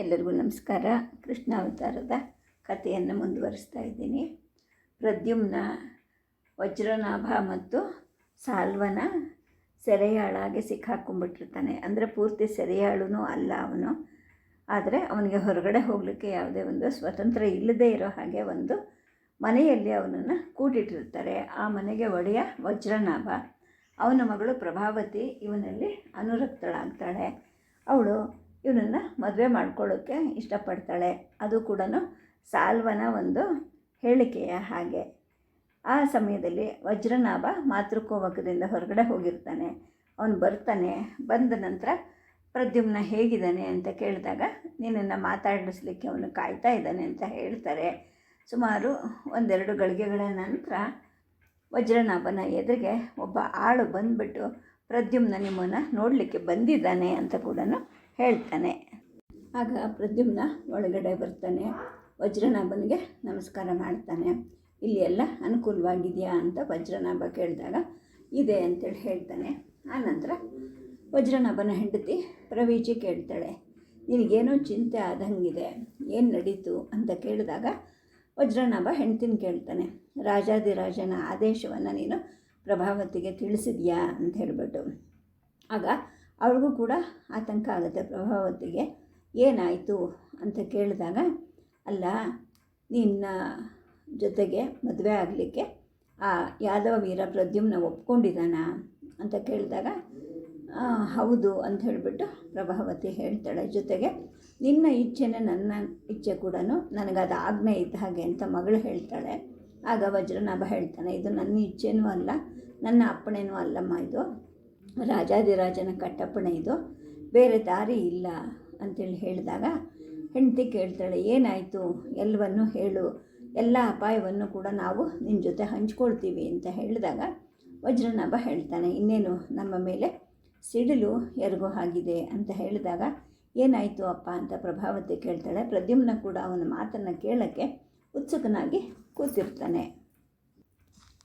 ಎಲ್ಲರಿಗೂ ನಮಸ್ಕಾರ. ಕೃಷ್ಣಾವತಾರದ ಕಥೆಯನ್ನು ಮುಂದುವರಿಸ್ತಾ ಇದ್ದೀನಿ. ಪ್ರದ್ಯುಮ್ನ, ವಜ್ರನಾಭ ಮತ್ತು ಸಾಲ್ವನ ಸೆರೆಯಾಳಾಗೆ ಸಿಕ್ಕಾಕೊಂಡ್ಬಿಟ್ಟಿರ್ತಾನೆ. ಅಂದರೆ ಪೂರ್ತಿ ಸೆರೆಯಾಳುನೂ ಅಲ್ಲ ಅವನು. ಆದರೆ ಅವನಿಗೆ ಹೊರಗಡೆ ಹೋಗಲಿಕ್ಕೆ ಯಾವುದೇ ಒಂದು ಸ್ವತಂತ್ರ ಇಲ್ಲದೇ ಇರೋ ಹಾಗೆ ಒಂದು ಮನೆಯಲ್ಲಿ ಅವನನ್ನು ಕೂಟಿಟ್ಟಿರ್ತಾರೆ ಆ ಮನೆಗೆ ಒಡೆಯ ವಜ್ರನಾಭ. ಅವನ ಮಗಳು ಪ್ರಭಾವತಿ ಇವನಲ್ಲಿ ಅನುರಕ್ತಳಾಗ್ತಾಳೆ. ಅವಳು ಇವನನ್ನು ಮದುವೆ ಮಾಡ್ಕೊಳ್ಳೋಕ್ಕೆ ಇಷ್ಟಪಡ್ತಾಳೆ. ಅದು ಕೂಡ ಸಾಲ್ವನ ಒಂದು ಹೇಳಿಕೆಯ ಹಾಗೆ. ಆ ಸಮಯದಲ್ಲಿ ವಜ್ರನಾಭ ಮಾತೃಕೋವಕದಿಂದ ಹೊರಗಡೆ ಹೋಗಿರ್ತಾನೆ. ಅವನು ಬರ್ತಾನೆ. ಬಂದ ನಂತರ, ಪ್ರದ್ಯುಮ್ನ ಹೇಗಿದ್ದಾನೆ? ಅಂತ ಕೇಳಿದಾಗ, ನಿನ್ನನ್ನು ಮಾತಾಡಿಸ್ಲಿಕ್ಕೆ ಅವನು ಕಾಯ್ತಾ ಇದ್ದಾನೆ ಅಂತ ಹೇಳ್ತಾರೆ. ಸುಮಾರು ಒಂದೆರಡು ಗಳಿಗೆಗಳ ನಂತರ, ವಜ್ರನಾಭನ ಎದುರಿಗೆ ಒಬ್ಬ ಆಳು ಬಂದುಬಿಟ್ಟು, ಪ್ರದ್ಯುಮ್ನ ನಿಮ್ಮನ್ನು ನೋಡಲಿಕ್ಕೆ ಬಂದಿದ್ದಾನೆ ಅಂತ ಕೂಡ ಹೇಳ್ತಾನೆ. ಆಗ ಪ್ರದ್ಯುಮ್ನ ಒಳಗಡೆ ಬರ್ತಾನೆ. ವಜ್ರನಾಭನಿಗೆ ನಮಸ್ಕಾರ ಮಾಡ್ತಾನೆ. ಇಲ್ಲಿ ಎಲ್ಲ ಅನುಕೂಲವಾಗಿದೆಯಾ ಅಂತ ವಜ್ರನಾಭ ಕೇಳಿದಾಗ, ಇದೆ ಅಂತೇಳಿ ಹೇಳ್ತಾನೆ. ಆನಂತರ ವಜ್ರನಾಭನ ಹೆಂಡತಿ ಪ್ರವೀಜಿ ಕೇಳ್ತಾಳೆ, ನಿನಗೇನೋ ಚಿಂತೆ ಆದಂಗಿದೆ, ಏನು ನಡೀತು ಅಂತ ಕೇಳಿದಾಗ ವಜ್ರನಾಭ ಹೆಂಡ್ತಿನ ಕೇಳ್ತಾನೆ ರಾಜಾದಿರಾಜನ ಆದೇಶವನ್ನು ನೀನು ಪ್ರಭಾವತಿಗೆ ತಿಳಿಸಿದ್ಯಾ ಅಂತ ಹೇಳಿಬಿಟ್ಟು. ಆಗ ಅವಳಿಗೂ ಕೂಡ ಆತಂಕ ಆಗುತ್ತೆ ಪ್ರಭಾವತಿಗೆ ಏನಾಯಿತು ಅಂತ ಕೇಳಿದಾಗ, ಅಲ್ಲ, ನಿನ್ನ ಜೊತೆಗೆ ಮದುವೆ ಆಗಲಿಕ್ಕೆ ಆ ಯಾದವ ವೀರ ಪ್ರದ್ಯುಮ್ನ ಒಪ್ಕೊಂಡಿದ್ದಾನ? ಅಂತ ಕೇಳಿದಾಗ ಹೌದು, ಅಂತ ಹೇಳಿಬಿಟ್ಟು ಪ್ರಭಾವತಿ ಹೇಳ್ತಾಳೆ. ಜೊತೆಗೆ, ನಿನ್ನ ಇಚ್ಛೆನೇ ನನ್ನ ಇಚ್ಛೆ ಕೂಡ ನನಗದು ಆಜ್ಞೆ ಇದ್ದ ಹಾಗೆ, ಅಂತ ಮಗಳು ಹೇಳ್ತಾಳೆ. ಆಗ ವಜ್ರನಾಭ ಹೇಳ್ತಾನೆ, ಇದು ನನ್ನ ಇಚ್ಛೆನೂ ಅಲ್ಲ, ನನ್ನ ಅಪ್ಪಣೆನೂ ಅಲ್ಲಮ್ಮ ಇದು. ರಾಜಾದಿರಾಜನ ಕಟ್ಟಪ್ಪಣೆ ಇದು. ಬೇರೆ ದಾರಿ ಇಲ್ಲ ಅಂತೇಳಿ ಹೇಳಿದಾಗ, ಹೆಂಡತಿ ಕೇಳ್ತಾಳೆ, ಏನಾಯಿತು? ಎಲ್ಲವನ್ನು ಹೇಳು. ಎಲ್ಲ ಅಪಾಯವನ್ನು ಕೂಡ ನಾವು ನಿನ್ನ ಜೊತೆ ಹಂಚ್ಕೊಳ್ತೀವಿ ಅಂತ ಹೇಳಿದಾಗ ವಜ್ರನಾಭ ಹೇಳ್ತಾನೆ, ಇನ್ನೇನು? ನಮ್ಮ ಮೇಲೆ ಸಿಡಿಲು ಎರಗೋ ಆಗಿದೆ ಅಂತ ಹೇಳಿದಾಗ, ಏನಾಯಿತು ಅಪ್ಪ? ಅಂತ ಪ್ರಭಾವತಿ ಕೇಳ್ತಾಳೆ. ಪ್ರದ್ಯುಮ್ನ ಕೂಡ ಅವನ ಮಾತನ್ನು ಕೇಳೋಕ್ಕೆ ಉತ್ಸುಕನಾಗಿ ಕೂತಿರ್ತಾನೆ.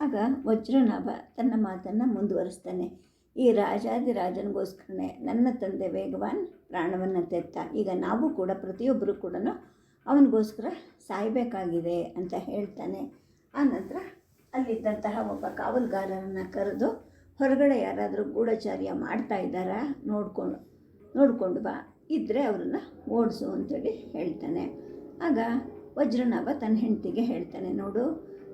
ಆಗ ವಜ್ರನಾಭ ತನ್ನ ಮಾತನ್ನು ಮುಂದುವರಿಸ್ತಾನೆ. ಈ ರಾಜಾದಿರಾಜನಿಗೋಸ್ಕರನೇ ನನ್ನ ತಂದೆ ವೇಗವಾನ್ ಪ್ರಾಣವನ್ನು ತೆತ್ತ, ಈಗ ನಾವು ಕೂಡ ಪ್ರತಿಯೊಬ್ಬರು ಕೂಡ ಅವನಿಗೋಸ್ಕರ ಸಾಯಬೇಕಾಗಿದೆ ಅಂತ ಹೇಳ್ತಾನೆ. ಆನಂತರ ಅಲ್ಲಿದ್ದಂತಹ ಒಬ್ಬ ಕಾವಲುಗಾರರನ್ನು ಕರೆದು ಹೊರಗಡೆ ಯಾರಾದರೂ ಗೂಢಚಾರ್ಯ ಮಾಡ್ತಾ ಇದ್ದಾರಾ ನೋಡಿಕೊಂಡು ನೋಡಿಕೊಂಡು ಬಾ ಇದ್ದರೆ ಅವ್ರನ್ನ ಓಡಿಸು ಅಂತೇಳಿ ಹೇಳ್ತಾನೆ. ಆಗ ವಜ್ರನಾಭ ತನ್ನ ಹೆಂಡತಿಗೆ ಹೇಳ್ತಾನೆ, ನೋಡು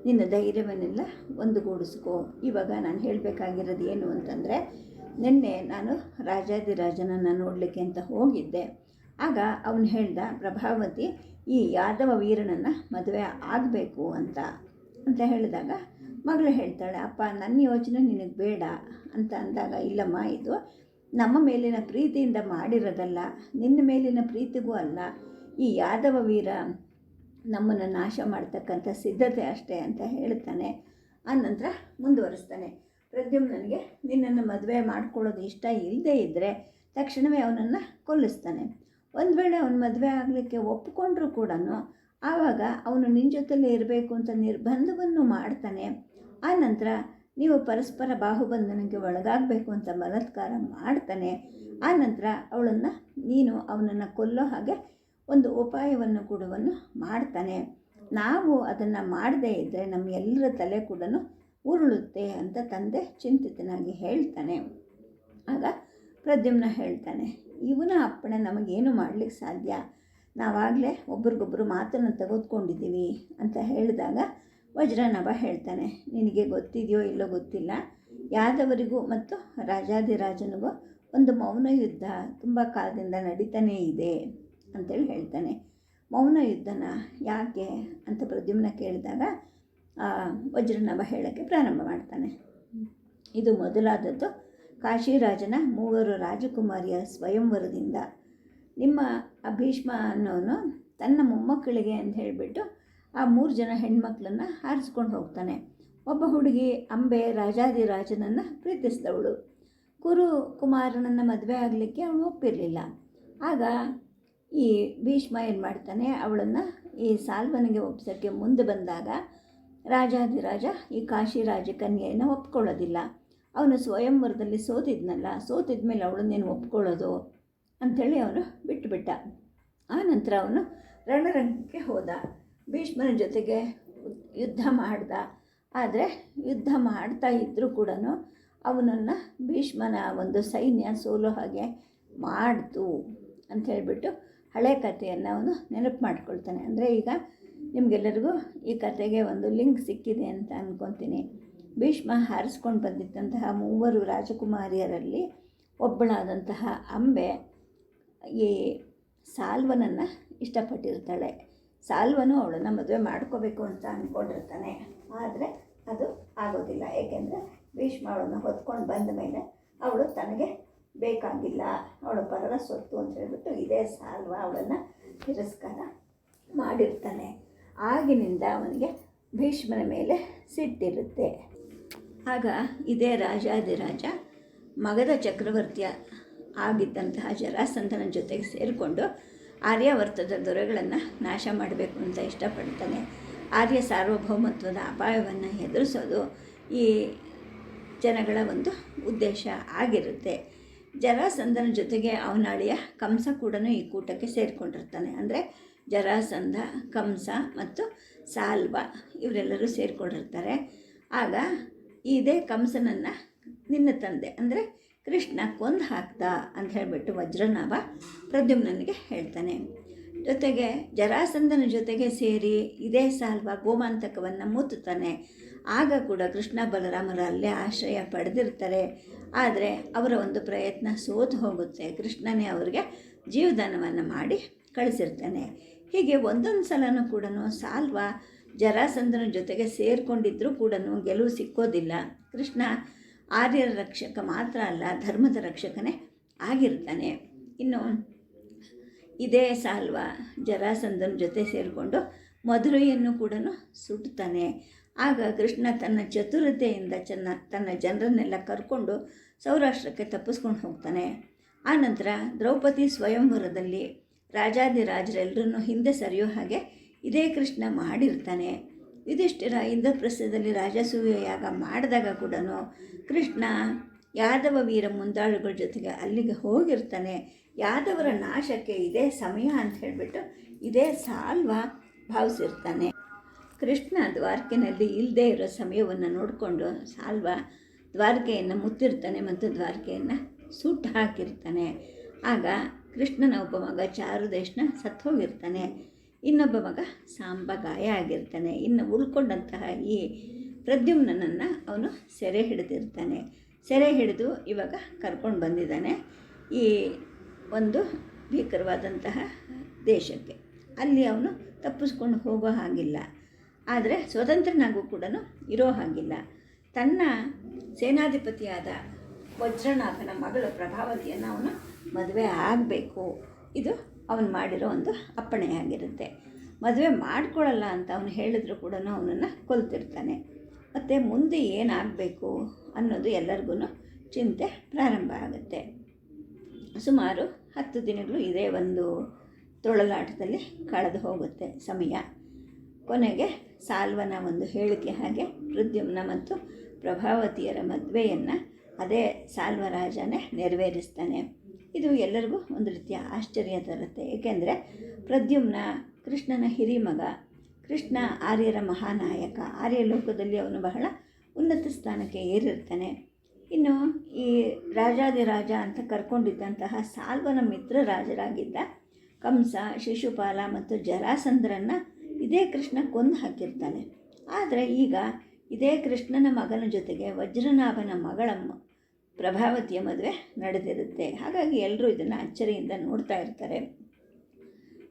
ನಿನ್ನ ಧೈರ್ಯವನ್ನೆಲ್ಲ ಒಂದುಗೂಡಿಸ್ಕೋ. ಇವಾಗ ನಾನು ಹೇಳಬೇಕಾಗಿರೋದು ಏನು ಅಂತಂದರೆ, ನಿನ್ನೆ ನಾನು ರಾಜಾದಿರಾಜನನ್ನು ನೋಡಲಿಕ್ಕೆ ಅಂತ ಹೋಗಿದ್ದೆ. ಆಗ ಅವನು ಹೇಳ್ದ, ಪ್ರಭಾವತಿ, ಈ ಯಾದವ ವೀರನನ್ನು ಮದುವೆ ಆಗಬೇಕು ಅಂತ. ಅಂತ ಹೇಳಿದಾಗ ಮಗಳು ಹೇಳ್ತಾಳೆ, ಅಪ್ಪ ನನ್ನ ಯೋಚನೆ ನಿನಗೆ ಬೇಡ. ಅಂತ ಅಂದಾಗ, ಇಲ್ಲಮ್ಮ, ಇದು ನಮ್ಮ ಮೇಲಿನ ಪ್ರೀತಿಯಿಂದ ಮಾಡಿರೋದಲ್ಲ. ನಿನ್ನ ಮೇಲಿನ ಪ್ರೀತಿಗೂ ಅಲ್ಲ. ಈ ಯಾದವ ವೀರ ನಮ್ಮನ್ನು ನಾಶ ಮಾಡ್ತಕ್ಕಂಥ ಸಿದ್ಧತೆ ಅಷ್ಟೇ ಅಂತ ಹೇಳ್ತಾನೆ. ಆನಂತರ ಮುಂದುವರಿಸ್ತಾನೆ. ಪ್ರದ್ಯುಮ್ನನಿಗೆ ನಿನ್ನನ್ನು ಮದುವೆ ಮಾಡ್ಕೊಳ್ಳೋದು ಇಷ್ಟ ಇಲ್ಲದೇ ಇದ್ದರೆ ತಕ್ಷಣವೇ ಅವನನ್ನು ಕೊಲ್ಲಿಸ್ತಾನೆ. ಒಂದು ವೇಳೆ ಅವನು ಮದುವೆ ಆಗಲಿಕ್ಕೆ ಒಪ್ಪಿಕೊಂಡ್ರೂ ಕೂಡ ಆವಾಗ ಅವನು ನಿನ್ನ ಜೊತೆಲೇ ಇರಬೇಕು ಅಂತ ನಿರ್ಬಂಧವನ್ನು ಮಾಡ್ತಾನೆ. ಆನಂತರ ನೀವು ಪರಸ್ಪರ ಬಾಹುಬಂಧನಕ್ಕೆ ಒಳಗಾಗಬೇಕು ಅಂತ ಬಲಾತ್ಕಾರ ಮಾಡ್ತಾನೆ. ಆನಂತರ ಅವಳನ್ನು ನೀನು ಅವನನ್ನು ಕೊಲ್ಲೋ ಹಾಗೆ ಒಂದು ಉಪಾಯವನ್ನು ಕೂಡ ಮಾಡ್ತಾನೆ. ನಾವು ಅದನ್ನು ಮಾಡದೇ ಇದ್ದರೆ ನಮ್ಮೆಲ್ಲರ ತಲೆ ಕೂಡ ಉರುಳುತ್ತೆ ಅಂತ ತಂದೆ ಚಿಂತಿತನಾಗಿ ಹೇಳ್ತಾನೆ. ಆಗ ಪ್ರದ್ಯುಮ್ನ ಹೇಳ್ತಾನೆ, ಇವನ ಅಪ್ಪಣೆ ನಮಗೇನು ಮಾಡಲಿಕ್ಕೆ ಸಾಧ್ಯ? ನಾವಾಗಲೇ ಒಬ್ರಿಗೊಬ್ಬರು ಮಾತನ್ನು ತೆಗೆದುಕೊಂಡಿದ್ದೀವಿ ಅಂತ ಹೇಳಿದಾಗ ವಜ್ರನಭ ಹೇಳ್ತಾನೆ, ನಿನಗೆ ಗೊತ್ತಿದೆಯೋ ಇಲ್ಲೋ ಗೊತ್ತಿಲ್ಲ. ಯಾದವರಿಗೂ ಮತ್ತು ರಾಜಾದಿರಾಜನಿಗೂ ಒಂದು ಮೌನ ಯುದ್ಧ ತುಂಬ ಕಾಲದಿಂದ ನಡೀತಾನೇ ಇದೆ. ಅಂತೇಳಿ ಹೇಳ್ತಾನೆ. ಮೌನ ಯುದ್ಧನ ಯಾಕೆ ಅಂತ ಪ್ರದ್ಯುಮ್ನ ಕೇಳಿದಾಗ ವಜ್ರನಭ ಹೇಳೋಕ್ಕೆ ಪ್ರಾರಂಭ ಮಾಡ್ತಾನೆ. ಇದು ಮೊದಲಾದದ್ದು ಕಾಶಿರಾಜನ ಮೂವರು ರಾಜಕುಮಾರಿಯ ಸ್ವಯಂವರದಿಂದ. ನಿಮ್ಮ ಭೀಷ್ಮ ಅನ್ನೋನು ತನ್ನ ಮೊಮ್ಮಕ್ಕಳಿಗೆ ಅಂತ ಹೇಳಿಬಿಟ್ಟು ಆ ಮೂರು ಜನ ಹೆಣ್ಮಕ್ಳನ್ನು ಹಾರಿಸ್ಕೊಂಡು ಹೋಗ್ತಾನೆ. ಒಬ್ಬ ಹುಡುಗಿ ಅಂಬೆ ರಾಜಾದಿರಾಜನನ್ನು ಪ್ರೀತಿಸಿದವಳು. ಕುರು ಕುಮಾರನನ್ನು ಮದುವೆ ಆಗಲಿಕ್ಕೆ ಅವಳು ಒಪ್ಪಿರಲಿಲ್ಲ. ಆಗ ಈ ಭೀಷ್ಮ ಏನು ಮಾಡ್ತಾನೆ, ಅವಳನ್ನು ಈ ಸಾಲ್ವನಿಗೆ ಒಪ್ಸೋಕ್ಕೆ ಮುಂದೆ ಬಂದಾಗ ರಾಜಾದಿರಾಜ ಈ ಕಾಶಿ ಕನ್ಯೆಯನ್ನು ಒಪ್ಕೊಳ್ಳೋದಿಲ್ಲ. ಅವನು ಸ್ವಯಂವರದಲ್ಲಿ ಸೋತಿದ್ನಲ್ಲ ಸೋತಿದ ಮೇಲೆ ಅವಳನ್ನೇನು ಒಪ್ಕೊಳ್ಳೋದು ಅಂಥೇಳಿ ಅವನು ಬಿಟ್ಟುಬಿಟ್ಟ ಆ ನಂತರ ಅವನು ರಣರಂಗಕ್ಕೆ ಹೋದ. ಭೀಷ್ಮನ ಜೊತೆಗೆ ಯುದ್ಧ ಮಾಡ್ದ. ಆದರೆ ಯುದ್ಧ ಮಾಡ್ತಾ ಇದ್ದರೂ ಕೂಡ ಅವನನ್ನು ಭೀಷ್ಮನ ಒಂದು ಸೈನ್ಯ ಸೋಲೋ ಹಾಗೆ ಮಾಡ್ತು ಅಂತ ಹೇಳಿಬಿಟ್ಟು ಹಳೆ ಕಥೆಯನ್ನು ಅವನು ನೆನಪು ಮಾಡ್ಕೊಳ್ತಾನೆ. ಅಂದರೆ ಈಗ ನಿಮಗೆಲ್ಲರಿಗೂ ಈ ಕಥೆಗೆ ಒಂದು ಲಿಂಕ್ ಸಿಕ್ಕಿದೆ ಅಂತ ಅಂದ್ಕೊತೀನಿ ಭೀಷ್ಮ ಹಾರಿಸ್ಕೊಂಡು ಬಂದಿದ್ದಂತಹ ಮೂವರು ರಾಜಕುಮಾರಿಯರಲ್ಲಿ ಒಬ್ಬಳಾದಂತಹ ಅಂಬೆ ಈ ಸಾಲ್ವನನ್ನು ಇಷ್ಟಪಟ್ಟಿರ್ತಾಳೆ. ಸಾಲ್ವನು ಅವಳನ್ನು ಮದುವೆ ಮಾಡ್ಕೋಬೇಕು ಅಂತ ಅಂದ್ಕೊಂಡಿರ್ತಾನೆ ಆದರೆ ಅದು ಆಗೋದಿಲ್ಲ. ಏಕೆಂದರೆ ಭೀಷ್ಮ ಅವಳನ್ನು ಹೊತ್ಕೊಂಡು ಬಂದ ಮೇಲೆ ಅವಳು ತನಗೆ ಬೇಕಾಗಿಲ್ಲ. ಅವಳು ಪರರ ಸೊತ್ತು ಅಂತ ಹೇಳ್ಬಿಟ್ಟು ಇದೇ ಸಾಲ್ವ ಅವಳನ್ನು ತಿರಸ್ಕಾರ ಮಾಡಿರ್ತಾನೆ. ಆಗಿನಿಂದ ಅವನಿಗೆ ಭೀಷ್ಮನ ಮೇಲೆ ಸಿಟ್ಟಿರುತ್ತೆ. ಆಗ ಇದೇ ರಾಜಾದಿರಾಜ ಮಗದ ಚಕ್ರವರ್ತಿಯ ಆಗಿದ್ದಂತಹ ಜರಾಸಂಧನ ಜೊತೆಗೆ ಸೇರಿಕೊಂಡು ಆರ್ಯಾವರ್ತದ ದೊರೆಗಳನ್ನು ನಾಶ ಮಾಡಬೇಕು ಅಂತ ಇಷ್ಟಪಡ್ತಾನೆ. ಆರ್ಯ ಸಾರ್ವಭೌಮತ್ವದ ಅಪಾಯವನ್ನು ಎದುರಿಸೋದು ಈ ಜನಗಳ ಒಂದು ಉದ್ದೇಶ ಆಗಿರುತ್ತೆ. ಜರಾಸಂಧನ ಜೊತೆಗೆ ಅವನಾಳಿಯ ಕಂಸ ಕೂಡ ಈ ಕೂಟಕ್ಕೆ ಸೇರಿಕೊಂಡಿರ್ತಾನೆ. ಅಂದರೆ ಜರಾಸಂಧ, ಕಂಸ ಮತ್ತು ಸಾಲ್ವ ಇವರೆಲ್ಲರೂ ಸೇರಿಕೊಂಡಿರ್ತಾರೆ. ಆಗ ಇದೇ ಕಂಸನನ್ನು ನಿನ್ನ ತಂದೆ, ಅಂದರೆ ಕೃಷ್ಣ ಕೊಂದು ಹಾಕ್ತಾ ಅಂತ ಹೇಳಿಬಿಟ್ಟು ವಜ್ರನಾಭ ಪ್ರದ್ಯುಮ್ನನಿಗೆ ಹೇಳ್ತಾನೆ. ಜೊತೆಗೆ ಜರಾಸಂಧನ ಜೊತೆಗೆ ಸೇರಿ ಇದೇ ಸಾಲ್ವ ಗೋಮಾಂತಕವನ್ನು ಮುತ್ತುತ್ತಾನೆ ಆಗ ಕೂಡ ಕೃಷ್ಣ ಬಲರಾಮರ ಅಲ್ಲೇ ಆಶ್ರಯ ಪಡೆದಿರ್ತಾರೆ. ಆದರೆ ಅವರ ಒಂದು ಪ್ರಯತ್ನ ಸೋತು ಹೋಗುತ್ತೆ. ಕೃಷ್ಣನೇ ಅವರಿಗೆ ಜೀವದಾನವನ್ನು ಮಾಡಿ ಕಳಿಸಿರ್ತಾನೆ. ಹೀಗೆ ಒಂದೊಂದು ಸಲನೂ ಕೂಡ ಸಾಲ್ವ ಜರಾಸಂಧನ ಜೊತೆಗೆ ಸೇರಿಕೊಂಡಿದ್ದರೂ ಕೂಡ ಗೆಲುವು ಸಿಕ್ಕೋದಿಲ್ಲ. ಕೃಷ್ಣ ಆರ್ಯರ ರಕ್ಷಕ ಮಾತ್ರ ಅಲ್ಲ, ಧರ್ಮದ ರಕ್ಷಕನೇ ಆಗಿರ್ತಾನೆ. ಇನ್ನು ಇದೇ ಸಾಲ್ವ? ಜರಾಸಂಧನ ಜೊತೆ ಸೇರಿಕೊಂಡು ಮಧುರೆಯನ್ನು ಕೂಡ ಸುಡ್ತಾನೆ. ಆಗ ಕೃಷ್ಣ ತನ್ನ ಚತುರತೆಯಿಂದ ಚೆನ್ನ ತನ್ನ ಜನರನ್ನೆಲ್ಲ ಕರ್ಕೊಂಡು ಸೌರಾಷ್ಟ್ರಕ್ಕೆ ತಪ್ಪಿಸ್ಕೊಂಡು ಹೋಗ್ತಾನೆ. ಆನಂತರ ದ್ರೌಪದಿ ಸ್ವಯಂವರದಲ್ಲಿ ರಾಜಾದಿರಾಜರೆಲ್ಲರನ್ನು ಹಿಂದೆ ಸರಿಯೋ ಹಾಗೆ ಇದೇ ಕೃಷ್ಣ ಮಾಡಿರ್ತಾನೆ. ಯುಧಿಷ್ಠಿರ ಇಂದ್ರಪ್ರಸ್ಥದಲ್ಲಿ ರಾಜಸೂಯ ಯಾಗ ಮಾಡಿದಾಗ ಕೂಡ ಕೃಷ್ಣ ಯಾದವ ವೀರ ಮುಂದಾಳುಗಳ ಜೊತೆಗೆ ಅಲ್ಲಿಗೆ ಹೋಗಿರ್ತಾನೆ. ಯಾದವರ ನಾಶಕ್ಕೆ ಇದೇ ಸಮಯ ಅಂತ ಹೇಳಿಬಿಟ್ಟು ಇದೇ ಸಾಲ್ವ ಭಾವಿಸಿರ್ತಾನೆ. ಕೃಷ್ಣ ದ್ವಾರಕೆನಲ್ಲಿ ಇಲ್ಲದೇ ಇರೋ ಸಮಯವನ್ನು ನೋಡಿಕೊಂಡು ಸಾಲ್ವ ದ್ವಾರಕೆಯನ್ನು ಮುತ್ತಿರ್ತಾನೆ ಮತ್ತು ದ್ವಾರಕೆಯನ್ನು ಸುಟ್ಟು ಹಾಕಿರ್ತಾನೆ. ಆಗ ಕೃಷ್ಣನ ಒಬ್ಬ ಮಗ ಚಾರುದೇಶನ ಸತ್ತು ಹೋಗಿರ್ತಾನೆ ಇನ್ನೊಬ್ಬ ಮಗ ಸಾಂಬ ಗಾಯ ಆಗಿರ್ತಾನೆ. ಇನ್ನು ಉಳ್ಕೊಂಡಂತಹ ಈ ಪ್ರದ್ಯುಮ್ನನ್ನು ಅವನು ಸೆರೆ ಹಿಡಿದಿರ್ತಾನೆ. ಸೆರೆ ಹಿಡಿದು ಇವಾಗ ಕರ್ಕೊಂಡು ಬಂದಿದ್ದಾನೆ. ಈ ಒಂದು ಭೀಕರವಾದಂತಹ ದೇಶಕ್ಕೆ. ಅಲ್ಲಿ ಅವನು ತಪ್ಪಿಸ್ಕೊಂಡು ಹೋಗೋ ಹಾಗಿಲ್ಲ. ಆದರೆ ಸ್ವತಂತ್ರನಾಗೂ ಕೂಡ ಇರೋ ಹಾಗಿಲ್ಲ. ತನ್ನ ಸೇನಾಧಿಪತಿಯಾದ ವಜ್ರನಾಥನ ಮಗಳು ಪ್ರಭಾವತಿಯನ್ನು ಅವನು ಮದುವೆ ಆಗಬೇಕು. ಇದು ಅವನು ಮಾಡಿರೋ ಒಂದು ಅಪ್ಪಣೆಯಾಗಿರುತ್ತೆ. ಮದುವೆ ಮಾಡ್ಕೊಳ್ಳಲ್ಲ ಅಂತ ಅವನು ಹೇಳಿದ್ರು ಕೂಡ ಅವನನ್ನು ಕೊಲ್ತಿರ್ತಾನೆ. ಮತ್ತು ಮುಂದೆ ಏನಾಗಬೇಕು ಅನ್ನೋದು ಎಲ್ಲರಿಗೂ ಚಿಂತೆ ಪ್ರಾರಂಭ ಆಗುತ್ತೆ. ಸುಮಾರು ಹತ್ತು ದಿನಗಳು ಇದೇ ಒಂದು ತೊಳಲಾಟದಲ್ಲಿ ಕಳೆದು ಹೋಗುತ್ತೆ ಸಮಯ. ಕೊನೆಗೆ ಸಾಲ್ವನ ಒಂದು ಹೇಳಿಕೆ ಹಾಗೆ ಪ್ರದ್ಯುಮ್ನ ಮತ್ತು ಪ್ರಭಾವತಿಯರ ಮದುವೆಯನ್ನು ಅದೇ ಸಾಲ್ವರಾಜನೇ ನೆರವೇರಿಸ್ತಾನೆ. ಇದು ಎಲ್ಲರಿಗೂ ಒಂದು ರೀತಿಯ ಆಶ್ಚರ್ಯ ತರುತ್ತೆ. ಏಕೆಂದರೆ ಪ್ರದ್ಯುಮ್ನ ಕೃಷ್ಣನ ಹಿರಿಮಗ ಕೃಷ್ಣ ಆರ್ಯರ ಮಹಾನಾಯಕ, ಆರ್ಯ ಲೋಕದಲ್ಲಿ ಅವನು ಬಹಳ ಉನ್ನತ ಸ್ಥಾನಕ್ಕೆ ಏರಿರ್ತಾನೆ. ಇನ್ನು ಈ ರಾಜಾದಿರಾಜ ಅಂತ ಕರ್ಕೊಂಡಿದ್ದಂತಹ ಸಾಲ್ವನ ಮಿತ್ರ ರಾಜರಾಗಿದ್ದ ಕಂಸ, ಶಿಶುಪಾಲ ಮತ್ತು ಜರಾಸಂದ್ರನ್ನು ಇದೇ ಕೃಷ್ಣ ಕೊಂದು ಹಾಕಿರ್ತಾನೆ. ಆದರೆ ಈಗ ಇದೇ ಕೃಷ್ಣನ ಮಗನ ಜೊತೆಗೆ ವಜ್ರನಾಭನ ಮಗಳ ಪ್ರಭಾವತಿಯ ಮದುವೆ ನಡೆದಿರುತ್ತೆ. ಹಾಗಾಗಿ ಎಲ್ಲರೂ ಇದನ್ನು ಅಚ್ಚರಿಯಿಂದ ನೋಡ್ತಾ ಇರ್ತಾರೆ.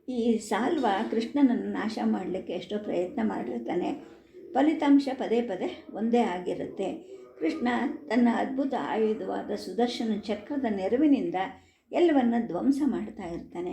ಈ ಸಾಲ್ವ ಕೃಷ್ಣನನ್ನು ನಾಶ ಮಾಡಲಿಕ್ಕೆ ಎಷ್ಟೋ ಪ್ರಯತ್ನ ಮಾಡಿರ್ತಾನೆ ಫಲಿತಾಂಶ ಪದೇ ಪದೇ ಒಂದೇ ಆಗಿರುತ್ತೆ. ಕೃಷ್ಣ ತನ್ನ ಅದ್ಭುತ ಆಯುಧವಾದ ಸುದರ್ಶನ ಚಕ್ರದ ನೆರವಿನಿಂದ ಎಲ್ಲವನ್ನು ಧ್ವಂಸ ಮಾಡ್ತಾ ಇರ್ತಾನೆ.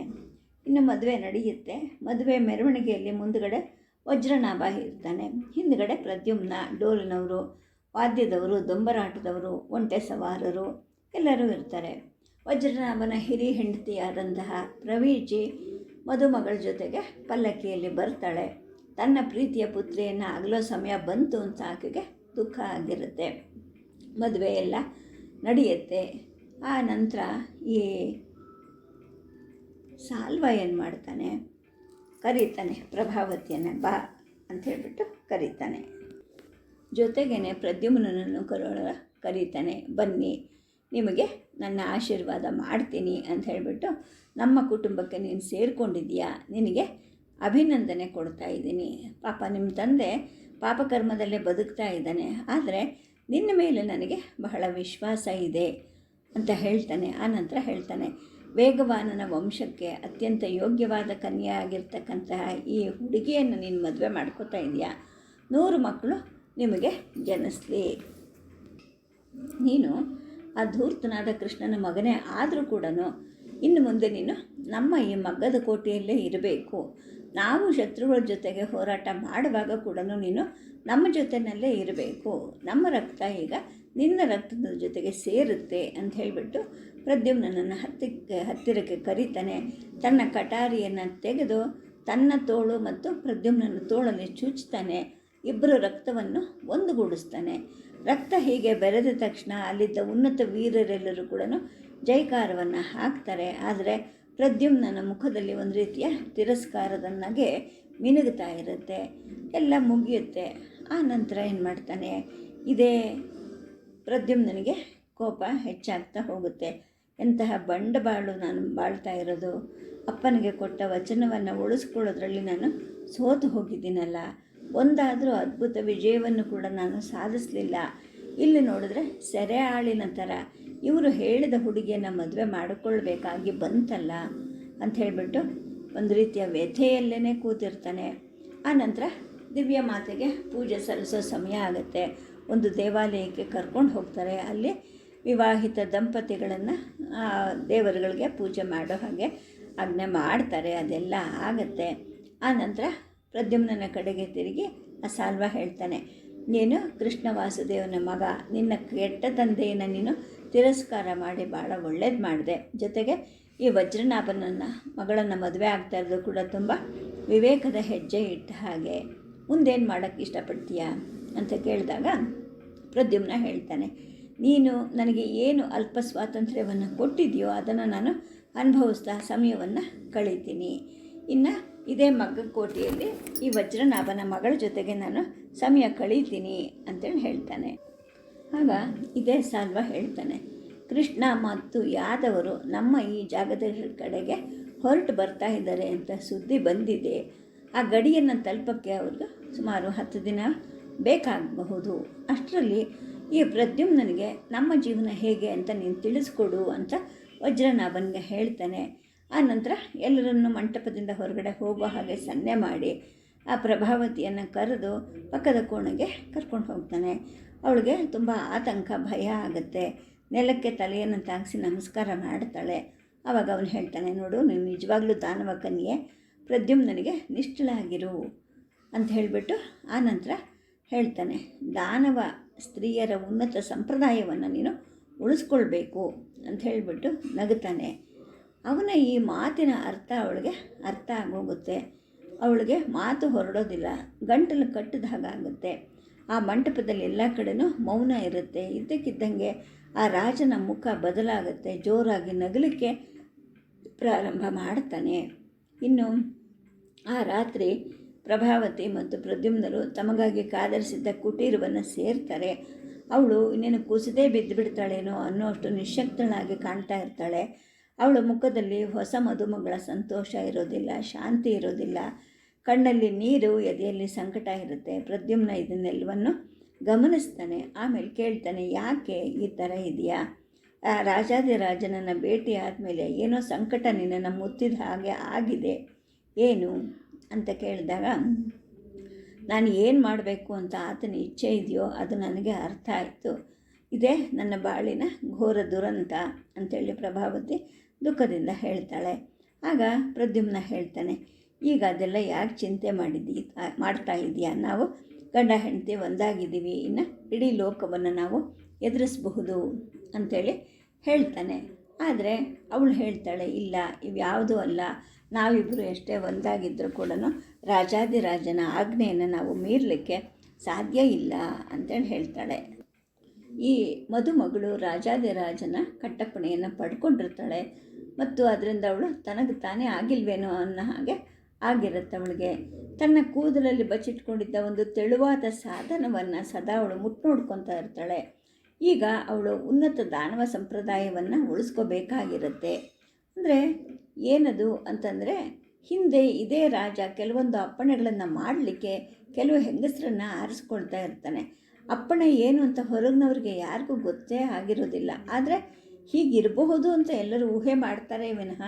ಇನ್ನು ಮದುವೆ ನಡೆಯುತ್ತೆ. ಮದುವೆ ಮೆರವಣಿಗೆಯಲ್ಲಿ ಮುಂದುಗಡೆ ವಜ್ರನಾಭ ಇರ್ತಾನೆ. ಹಿಂದುಗಡೆ ಪ್ರದ್ಯುಮ್ನ, ಡೋಲಿನವರು, ವಾದ್ಯದವರು, ದೊಂಬರಾಟದವರು, ಒಂಟೆ ಸವಾರರು ಎಲ್ಲರೂ ಇರ್ತಾರೆ. ವಜ್ರನಾಭನ ಹಿರಿ ಹೆಂಡತಿಯಾದಂತಹ ಪ್ರವೀಜಿ ಮದುಮಗಳ ಜೊತೆಗೆ ಪಲ್ಲಕ್ಕಿಯಲ್ಲಿ ಬರ್ತಾಳೆ. ತನ್ನ ಪ್ರೀತಿಯ ಪುತ್ರಿಯನ್ನು ಆಗಲೋ ಸಮಯ ಬಂತು ಅಂತ ಆಕೆಗೆ ದುಃಖ ಆಗಿರುತ್ತೆ. ಮದುವೆ ಎಲ್ಲ ನಡೆಯುತ್ತೆ. ಆ ನಂತರ ಈ ಸಾಲ್ವ ಏನು ಮಾಡ್ತಾನೆ? ಕರೀತಾನೆ, ಪ್ರಭಾವತಿಯನ್ನು ಬಾ ಅಂತ ಹೇಳಿಬಿಟ್ಟು ಕರೀತಾನೆ. ಜೊತೆಗೇನೆ ಪ್ರದ್ಯುಮ್ನನ್ನು ಕರೋಳ ಕರೀತಾನೆ, ಬನ್ನಿ, ನಿಮಗೆ ನನ್ನ ಆಶೀರ್ವಾದ ಮಾಡ್ತೀನಿ ಅಂತ ಹೇಳಿಬಿಟ್ಟು ನಮ್ಮ ಕುಟುಂಬಕ್ಕೆ ನೀನು ಸೇರಿಕೊಂಡಿದ್ದೀಯಾ? ನಿನಗೆ ಅಭಿನಂದನೆ ಕೊಡ್ತಾ ಇದ್ದೀನಿ. ಪಾಪ ನಿಮ್ಮ ತಂದೆ ಪಾಪಕರ್ಮದಲ್ಲೇ ಬದುಕ್ತಾ ಇದ್ದಾನೆ. ಆದರೆ ನಿನ್ನ ಮೇಲೆ ನನಗೆ ಬಹಳ ವಿಶ್ವಾಸ ಇದೆ ಅಂತ ಹೇಳ್ತಾನೆ. ಆನಂತರ ಹೇಳ್ತಾನೆ ವೇಗವಾನನ ವಂಶಕ್ಕೆ ಅತ್ಯಂತ ಯೋಗ್ಯವಾದ ಕನ್ಯೆ ಆಗಿರ್ತಕ್ಕಂತಹ ಈ ಹುಡುಗಿಯನ್ನು ನೀನು ಮದುವೆ ಮಾಡ್ಕೋತಾ ಇದೆಯಾ ನೂರು ಮಕ್ಕಳು ನಿಮಗೆ ಜನಿಸ್ಲಿ. ನೀನು ಆ ಧೂರ್ತನಾದ ಕೃಷ್ಣನ ಮಗನೇ ಆದರೂ ಕೂಡ ಇನ್ನು ಮುಂದೆ ನೀನು ನಮ್ಮ ಈ ಮಗ್ಗದ ಕೋಟೆಯಲ್ಲೇ ಇರಬೇಕು. ನಾವು ಶತ್ರುಗಳ ಜೊತೆಗೆ ಹೋರಾಟ ಮಾಡುವಾಗ ಕೂಡ ನೀನು ನಮ್ಮ ಜೊತೆಯಲ್ಲೇ ಇರಬೇಕು. ನಮ್ಮ ರಕ್ತ ಈಗ ನಿನ್ನ ರಕ್ತದ ಜೊತೆಗೆ ಸೇರುತ್ತೆ ಅಂತ ಹೇಳಿಬಿಟ್ಟು ಪ್ರದ್ಯುಮ್ನನ್ನು ಹತ್ತಿಕ್ಕೆ, ಹತ್ತಿರಕ್ಕೆ ಕರೀತಾನೆ. ತನ್ನ ಕಟಾರಿಯನ್ನು ತೆಗೆದು ತನ್ನ ತೋಳು ಮತ್ತು ಪ್ರದ್ಯುಮ್ನನ್ನು ತೋಳಲ್ಲಿ ಚುಚ್ತಾನೆ. ಇಬ್ಬರು ರಕ್ತವನ್ನು ಒಂದುಗೂಡಿಸ್ತಾನೆ. ರಕ್ತ ಹೀಗೆ ಬೆರೆದ ತಕ್ಷಣ ಅಲ್ಲಿದ್ದ ಉನ್ನತ ವೀರರೆಲ್ಲರೂ ಕೂಡ ಜೈಕಾರವನ್ನು ಹಾಕ್ತಾರೆ. ಆದರೆ ಪ್ರದ್ಯುಮ್ನನ ಮುಖದಲ್ಲಿ ಒಂದು ರೀತಿಯ ತಿರಸ್ಕಾರದ ನಗೆ ಮಿನುಗುತ್ತಾ ಇರುತ್ತೆ, ಎಲ್ಲ ಮುಗಿಯುತ್ತೆ. ಆ ನಂತರ ಏನು ಮಾಡ್ತಾನೆ? ಇದೇ ಪ್ರದ್ಯುಮ್ನನಿಗೆ ಕೋಪ ಹೆಚ್ಚಾಗ್ತಾ ಹೋಗುತ್ತೆ. ಎಂತಹ ಬಂಡಬಾಳು ನಾನು ಬಾಳ್ತಾ ಇರೋದು? ಅಪ್ಪನಿಗೆ ಕೊಟ್ಟ ವಚನವನ್ನು ಉಳಿಸ್ಕೊಳ್ಳೋದ್ರಲ್ಲಿ ನಾನು ಸೋತು ಹೋಗಿದ್ದೀನಲ್ಲ. ಒಂದಾದರೂ ಅದ್ಭುತ ವಿಜಯವನ್ನು ಕೂಡ ನಾನು ಸಾಧಿಸಲಿಲ್ಲ. ಇಲ್ಲಿ ನೋಡಿದ್ರೆ ಸೆರೆ ಆಳಿನ ಥರ ಇವರು ಹೇಳಿದ ಹುಡುಗಿಯನ್ನು ಮದುವೆ ಮಾಡಿಕೊಳ್ಬೇಕಾಗಿ ಬಂತಲ್ಲ ಅಂತ ಹೇಳಿಬಿಟ್ಟು ಒಂದು ರೀತಿಯ ವ್ಯಥೆಯಲ್ಲೇ ಕೂತಿರ್ತಾನೆ. ಆನಂತರ ದಿವ್ಯ ಮಾತೆಗೆ ಪೂಜೆ ಸಲ್ಲಿಸೋ ಸಮಯ ಆಗುತ್ತೆ. ಒಂದು ದೇವಾಲಯಕ್ಕೆ ಕರ್ಕೊಂಡು ಹೋಗ್ತಾರೆ. ಅಲ್ಲಿ ವಿವಾಹಿತ ದಂಪತಿಗಳನ್ನು ದೇವರುಗಳಿಗೆ ಪೂಜೆ ಮಾಡೋ ಹಾಗೆ ಆಜ್ಞೆ ಮಾಡ್ತಾರೆ. ಅದೆಲ್ಲ ಆಗುತ್ತೆ. ಆನಂತರ ಪ್ರದ್ಯುಮ್ನ ಕಡೆಗೆ ತಿರುಗಿ ಆ ಸಾಲ್ವ ಹೇಳ್ತಾನೆ, ನೀನು ಕೃಷ್ಣ ವಾಸುದೇವನ ಮಗ. ನಿನ್ನ ಕೆಟ್ಟ ತಂದೆಯನ್ನು ನೀನು ತಿರಸ್ಕಾರ ಮಾಡಿ ಭಾಳ ಒಳ್ಳೇದು ಮಾಡಿದೆ. ಜೊತೆಗೆ ಈ ವಜ್ರನಾಭನನ್ನು, ಮಗಳನ್ನು ಮದುವೆ ಆಗ್ತಾ ಇರೋದು ಕೂಡ ತುಂಬ ವಿವೇಕದ ಹೆಜ್ಜೆ ಇಟ್ಟ ಹಾಗೆ. ಮುಂದೇನು ಮಾಡೋಕ್ಕೆ ಇಷ್ಟಪಡ್ತೀಯಾ ಅಂತ ಕೇಳಿದಾಗ ಪ್ರದ್ಯುಮ್ನ ಹೇಳ್ತಾನೆ, ನೀನು ನನಗೆ ಏನು ಅಲ್ಪ ಸ್ವಾತಂತ್ರ್ಯವನ್ನು ಕೊಟ್ಟಿದೆಯೋ ಅದನ್ನು ನಾನು ಅನುಭವಿಸ್ತಾ ಸಮಯವನ್ನು ಕಳೀತೀನಿ. ಇನ್ನು ಇದೇ ಮಗ್ಗಕೋಟೆಯಲ್ಲಿ ಈ ವಜ್ರನಾಭನ ಮಗಳ ಜೊತೆಗೆ ನಾನು ಸಮಯ ಕಳೀತೀನಿ ಅಂತೇಳಿ ಹೇಳ್ತಾನೆ. ಆಗ ಇದೇ ಸಾಲ್ವ ಹೇಳ್ತಾನೆ. ಕೃಷ್ಣ ಮತ್ತು ಯಾದವರು ನಮ್ಮ ಈ ಜಾಗದ ಕಡೆಗೆ ಹೊರಟು ಬರ್ತಾ ಇದ್ದಾರೆ ಅಂತ ಸುದ್ದಿ ಬಂದಿದೆ. ಆ ಗಡಿಯನ್ನು ತಲುಪಕ್ಕೆ ಅವ್ರಿಗೆ ಸುಮಾರು ಹತ್ತು ದಿನ ಬೇಕಾಗಬಹುದು. ಅಷ್ಟರಲ್ಲಿ ಈ ಪ್ರದ್ಯುಮ್ನನಿಗೆ ನಮ್ಮ ಜೀವನ ಹೇಗೆ ಅಂತ ನೀನು ತಿಳಿಸ್ಕೊಡು ಅಂತ ವಜ್ರನಾಭನಿಗೆ ಹೇಳ್ತಾನೆ. ಆ ನಂತರ ಎಲ್ಲರನ್ನು ಮಂಟಪದಿಂದ ಹೊರಗಡೆ ಹೋಗೋ ಹಾಗೆ ಸನ್ನೆ ಮಾಡಿ ಆ ಪ್ರಭಾವತಿಯನ್ನು ಕರೆದು ಪಕ್ಕದ ಕೋಣೆಗೆ ಕರ್ಕೊಂಡು ಹೋಗ್ತಾನೆ. ಅವಳಿಗೆ ತುಂಬ ಆತಂಕ, ಭಯ ಆಗುತ್ತೆ. ನೆಲಕ್ಕೆ ತಲೆಯನ್ನು ತಾಗಿಸಿ ನಮಸ್ಕಾರ ಮಾಡ್ತಾಳೆ. ಆವಾಗ ಅವನು ಹೇಳ್ತಾನೆ, ನೋಡು, ನೀನು ನಿಜವಾಗ್ಲೂ ದಾನವ ಕನ್ಯೆ. ಪ್ರದ್ಯುಮ್ನನಿಗೆ ನಿಷ್ಠಳಾಗಿರು. ಅಂತ ಹೇಳಿಬಿಟ್ಟು ಆನಂತರ ಹೇಳ್ತಾನೆ, ದಾನವ ಸ್ತ್ರೀಯರ ಉನ್ನತ ಸಂಪ್ರದಾಯವನ್ನು ನೀನು ಉಳಿಸ್ಕೊಳ್ಬೇಕು. ಅಂತ ಹೇಳಿಬಿಟ್ಟು ನಗುತ್ತಾನೆ. ಅವನ ಈ ಮಾತಿನ ಅರ್ಥ ಅವಳಿಗೆ ಅರ್ಥ ಆಗೋಗುತ್ತೆ. ಅವಳಿಗೆ ಮಾತು ಹೊರಡೋದಿಲ್ಲ, ಗಂಟಲು ಕಟ್ಟಿದ ಹಾಗಾಗುತ್ತೆ. ಆ ಮಂಟಪದಲ್ಲಿ ಎಲ್ಲ ಕಡೆನೂ ಮೌನ ಇರುತ್ತೆ. ಇದ್ದಕ್ಕಿದ್ದಂಗೆ ಆ ರಾಜನ ಮುಖ ಬದಲಾಗುತ್ತೆ. ಜೋರಾಗಿ ನಗಲಿಕ್ಕೆ ಪ್ರಾರಂಭ ಮಾಡ್ತಾನೆ. ಇನ್ನು ಆ ರಾತ್ರಿ ಪ್ರಭಾವತಿ ಮತ್ತು ಪ್ರದ್ಯುಮ್ನರು ತಮಗಾಗಿ ಕಾದರಿಸಿದ್ದ ಕುಟೀರವನ್ನು ಸೇರ್ತಾರೆ. ಅವಳು ಇನ್ನೇನು ಕುಸಿದೇ ಬಿದ್ದು ಬಿಡ್ತಾಳೇನೋ ಅನ್ನೋ ಅಷ್ಟು ನಿಶಕ್ತಳಾಗಿ ಕಾಣ್ತಾ ಇರ್ತಾಳೆ. ಅವಳ ಮುಖದಲ್ಲಿ ಹೊಸ ಮದುಮಗಳ ಸಂತೋಷ ಇರೋದಿಲ್ಲ, ಶಾಂತಿ ಇರೋದಿಲ್ಲ. ಕಣ್ಣಲ್ಲಿ ನೀರು, ಎದೆಯಲ್ಲಿ ಸಂಕಟ ಇರುತ್ತೆ. ಪ್ರದ್ಯುಮ್ನ ಇದನ್ನೆಲ್ಲವನ್ನು ಗಮನಿಸ್ತಾನೆ. ಆಮೇಲೆ ಕೇಳ್ತಾನೆ, ಯಾಕೆ ಈ ಥರ ಇದೆಯಾ? ರಾಜಾದಿರಾಜನನ್ನು ಭೇಟಿ ಆದಮೇಲೆ ಏನೋ ಸಂಕಟ ನಿನ್ನನ್ನು ಮುತ್ತಿದ ಹಾಗೆ ಆಗಿದೆ. ಏನು? ಅಂತ ಕೇಳಿದಾಗ, ನಾನು ಏನು ಮಾಡಬೇಕು ಅಂತ ಆತನ ಇಚ್ಛೆ ಇದೆಯೋ ಅದು ನನಗೆ ಅರ್ಥ ಆಯಿತು. ಇದೇ ನನ್ನ ಬಾಳಿನ ಘೋರ ದುರಂತ ಅಂತೇಳಿ ಪ್ರಭಾವತಿ ದುಃಖದಿಂದ ಹೇಳ್ತಾಳೆ. ಆಗ ಪ್ರದ್ಯುಮ್ನ ಹೇಳ್ತಾನೆ ಈಗ ಅದೆಲ್ಲ ಯಾಕೆ ಚಿಂತೆ ಮಾಡಿದ್ದೀ ಮಾಡ್ತಾ ಇದೆಯಾ? ನಾವು ಗಂಡ ಹೆಂಡತಿ ಒಂದಾಗಿದ್ದೀವಿ. ಇನ್ನು ಇಡೀ ಲೋಕವನ್ನು ನಾವು ಎದುರಿಸಬಹುದು ಅಂಥೇಳಿ ಹೇಳ್ತಾನೆ. ಆದರೆ ಅವಳು ಹೇಳ್ತಾಳೆ, ಇಲ್ಲ, ಇವ್ಯಾವುದೂ ಅಲ್ಲ. ನಾವಿಬ್ಬರು ಎಷ್ಟೇ ಒಂದಾಗಿದ್ದರೂ ಕೂಡ ರಾಜಾದಿರಾಜನ ಆಜ್ಞೆಯನ್ನು ನಾವು ಮೀರಲಿಕ್ಕೆ ಸಾಧ್ಯ ಇಲ್ಲ ಅಂತೇಳಿ ಹೇಳ್ತಾಳೆ. ಈ ಮದುಮಗಳು ರಾಜಾದಿರಾಜನ ಕಟ್ಟಪ್ಪಣೆಯನ್ನು ಪಡ್ಕೊಂಡಿರ್ತಾಳೆ. ಮತ್ತು ಅದರಿಂದ ಅವಳು ತನಗೆ ತಾನೇ ಆಗಿಲ್ವೇನೋ ಅನ್ನೋ ಹಾಗೆ ಆಗಿರುತ್ತೆ ಅವಳಿಗೆ. ತನ್ನ ಕೂದಲಲ್ಲಿ ಬಚ್ಚಿಟ್ಕೊಂಡಿದ್ದ ಒಂದು ತೆಳುವಾದ ಸಾಧನವನ್ನು ಸದಾ ಅವಳು ಮುಟ್ಟು ನೋಡ್ಕೊತಾ ಇರ್ತಾಳೆ. ಈಗ ಅವಳು ಉನ್ನತ ದಾನವ ಸಂಪ್ರದಾಯವನ್ನು ಉಳಿಸ್ಕೋಬೇಕಾಗಿರುತ್ತೆ. ಅಂದರೆ ಏನದು ಅಂತಂದರೆ, ಹಿಂದೆ ಇದೇ ರಾಜ ಕೆಲವೊಂದು ಅಪ್ಪಣೆಗಳನ್ನು ಮಾಡಲಿಕ್ಕೆ ಕೆಲವು ಹೆಂಗಸರನ್ನು ಆರಿಸ್ಕೊಳ್ತಾ ಇರ್ತಾನೆ. ಅಪ್ಪಣೆ ಏನು ಅಂತ ಹೊರಗಿನವ್ರಿಗೆ ಯಾರಿಗೂ ಗೊತ್ತೇ ಆಗಿರೋದಿಲ್ಲ. ಆದರೆ ಹೀಗಿರಬಹುದು ಅಂತ ಎಲ್ಲರೂ ಊಹೆ ಮಾಡ್ತಾರೆ ವಿನಃ.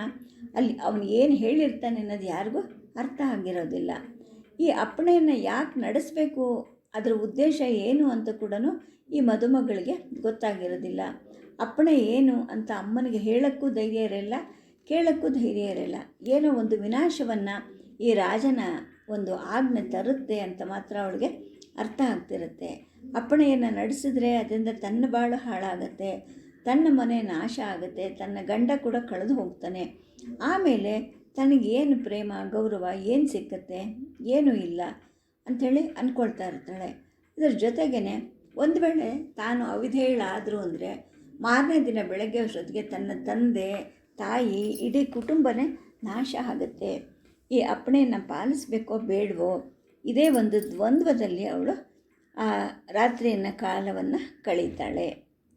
ಅಲ್ಲಿ ಅವನು ಏನು ಹೇಳಿರ್ತಾನೆ ಅನ್ನೋದು ಯಾರಿಗೂ ಅರ್ಥ ಆಗಿರೋದಿಲ್ಲ. ಈ ಅಪ್ಪಣೆಯನ್ನು ಯಾಕೆ ನಡೆಸಬೇಕು? ಅದರ ಉದ್ದೇಶ ಏನು ಅಂತ ಕೂಡ ಈ ಮದುಮಗಳಿಗೆ ಗೊತ್ತಾಗಿರೋದಿಲ್ಲ. ಅಪ್ಪಣೆ ಏನು ಅಂತ ಅಮ್ಮನಿಗೆ ಹೇಳೋಕ್ಕೂ ಧೈರ್ಯ ಇರಲ್ಲ ಕೇಳೋಕ್ಕೂ ಧೈರ್ಯ ಇರಲ್ಲ ಏನೋ ಒಂದು ವಿನಾಶವನ್ನು ಈ ರಾಜನ ಒಂದು ಆಜ್ಞೆ ತರುತ್ತೆ ಅಂತ ಮಾತ್ರ ಅವಳಿಗೆ ಅರ್ಥ ಆಗ್ತಿರುತ್ತೆ. ಅಪ್ಪಣೆಯನ್ನು ನಡೆಸಿದ್ರೆ ಅದರಿಂದ ತನ್ನ ಬಾಳು ಹಾಳಾಗತ್ತೆ. ತನ್ನ ಮನೆ ನಾಶ ಆಗುತ್ತೆ, ತನ್ನ ಗಂಡ ಕೂಡ ಕಳೆದು ಹೋಗ್ತಾನೆ. ಆಮೇಲೆ ತನಗೇನು ಪ್ರೇಮ, ಗೌರವ, ಏನು ಸಿಕ್ಕತ್ತೆ, ಏನೂ ಇಲ್ಲ ಅಂಥೇಳಿ ಅಂದ್ಕೊಳ್ತಾ ಇರ್ತಾಳೆ. ಇದರ ಜೊತೆಗೇ ಒಂದು ವೇಳೆ ತಾನು ಅವಿಧೇಯಳಾದರೂ ಅಂದರೆ ಮಾರನೇ ದಿನ ಬೆಳಗ್ಗೆ ಅಷ್ಟೊತ್ತಿಗೆ ತನ್ನ ತಂದೆ, ತಾಯಿ, ಇಡೀ ಕುಟುಂಬನೇ ನಾಶ ಆಗುತ್ತೆ. ಈ ಅಪ್ಪಣೆಯನ್ನು ಪಾಲಿಸಬೇಕೋ ಬೇಡವೋ? ಇದೇ ಒಂದು ದ್ವಂದ್ವದಲ್ಲಿ ಅವಳು ಆ ರಾತ್ರಿಯನ್ನು ಕಾಲವನ್ನು ಕಳೀತಾಳೆ.